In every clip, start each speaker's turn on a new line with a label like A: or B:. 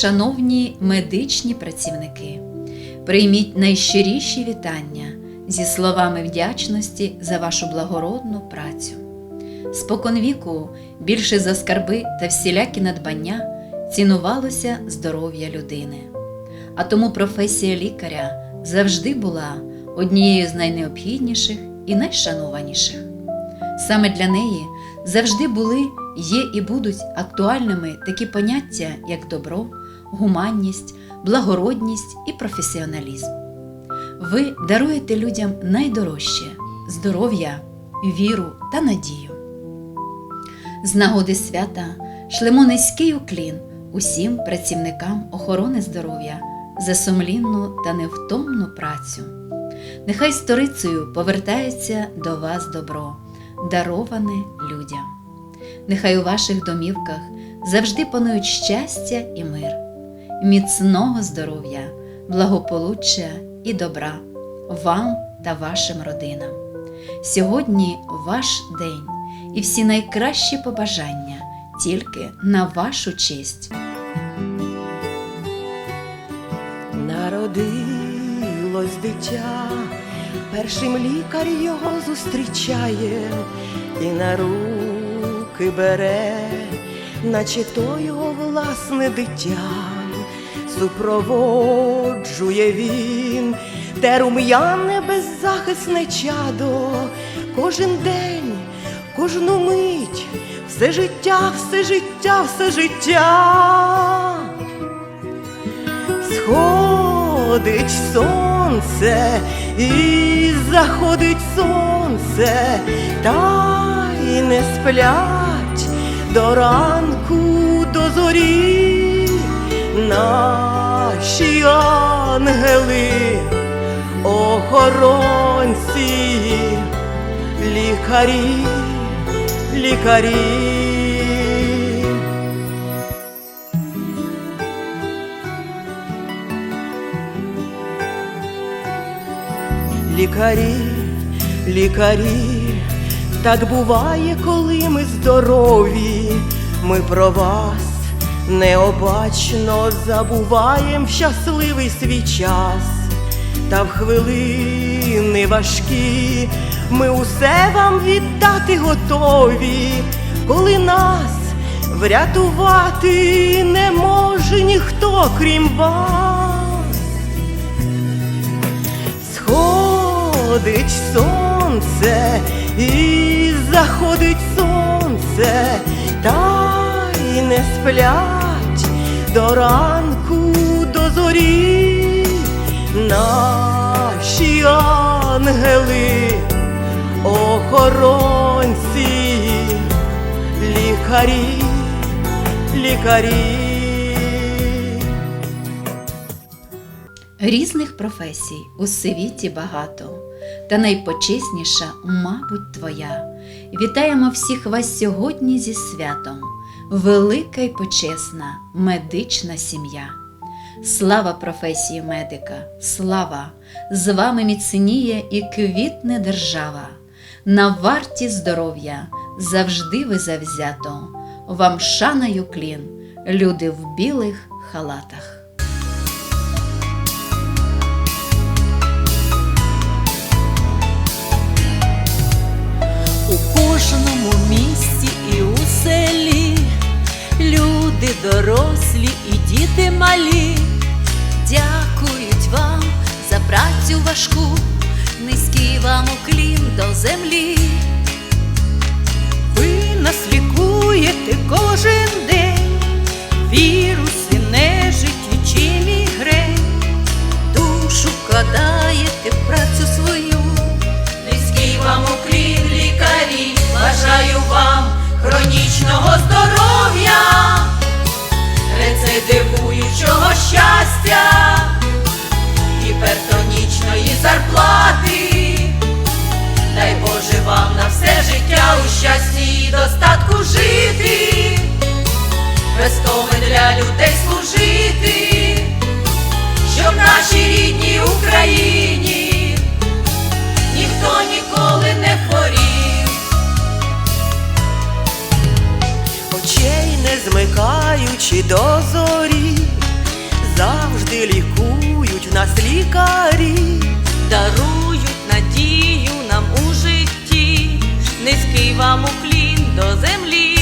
A: шановні медичні працівники, прийміть найщиріші вітання зі словами вдячності за вашу благородну працю. Споконвіку більше за скарби та всілякі надбання цінувалося здоров'я людини. А тому професія лікаря завжди була однією з найнеобхідніших і найшанованіших. Саме для неї завжди були, є і будуть актуальними такі поняття, як добро, гуманність, благородність і професіоналізм. Ви даруєте людям найдорожче здоров'я, віру та надію. З нагоди свята шлемо низький уклін усім працівникам охорони здоров'я за сумлінну та невтомну працю. Нехай сторицею повертається до вас добро, дароване людям. Нехай у ваших домівках завжди панують щастя і мир, міцного здоров'я, благополуччя і добра вам та вашим родинам. Сьогодні ваш день і всі найкращі побажання тільки на вашу честь.
B: Народилось дитя, першим лікар його зустрічає і на руки бере, наче то його власне дитя, супроводжує він, те рум'яне беззахисне чадо, кожен день, кожну мить, все життя, все життя, все життя. Сходить сонце і заходить сонце, та й не сплять до ранку, до зорі наші ангели, охоронці, лікарі, лікарі. Лікарі, лікарі, так буває, коли ми здорові, ми про вас необачно забуваєм щасливий свій час, та в хвилини важкі ми усе вам віддати готові, коли нас врятувати не може ніхто крім вас. Сходить сонце і заходить сонце, та й не сплять до ранку, до зорі наші ангели, охоронці, лікарі, лікарі.
A: Різних професій у світі багато, та найпочесніша, мабуть, твоя. Вітаємо всіх вас сьогодні зі святом, велика й почесна медична сім'я. Слава професії медика, слава! З вами міцніє і квітне держава. На варті здоров'я завжди ви завзято. Вам шана й уклін, люди в білих халатах.
C: У кожному місті і у селі дорослі і діти малі. Дякують вам за працю важку, низький вам уклін до землі. Щастя, гіпертонічної зарплати. Дай Боже вам на все життя у щасті і достатку жити, без томи для людей служити, щоб нашій рідній Україні ніхто ніколи не хворів.
B: очей не змикаючи до завжди лікують в нас лікарі.
C: дарують надію нам у житті, низький вам уклін до землі,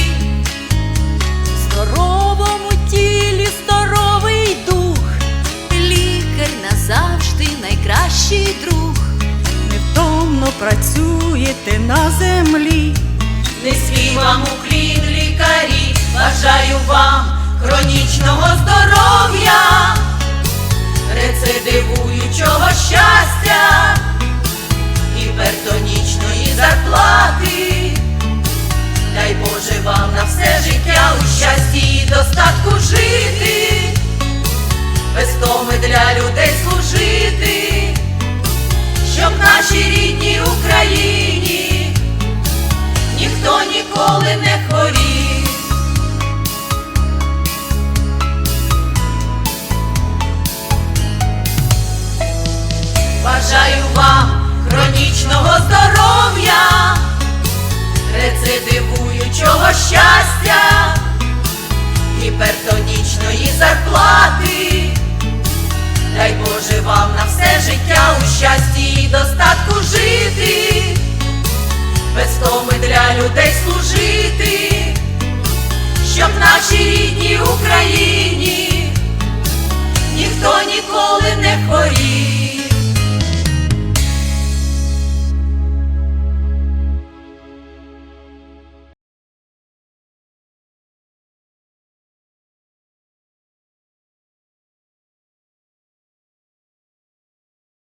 D: В здоровому тілі здоровий дух, лікар назавжди найкращий друг.
B: Невтомно працюєте на землі.
C: низький вам уклін лікарі, бажаю вам хронічного здоров'я, зарплати. Дай Боже вам на все життя у щасті рецидивуючого щастя, гіпертонічної зарплати. Дай Боже вам на все життя у щасті і достатку жити, без томи для людей служити, щоб нашій рідній Україні ніхто ніколи не хворів.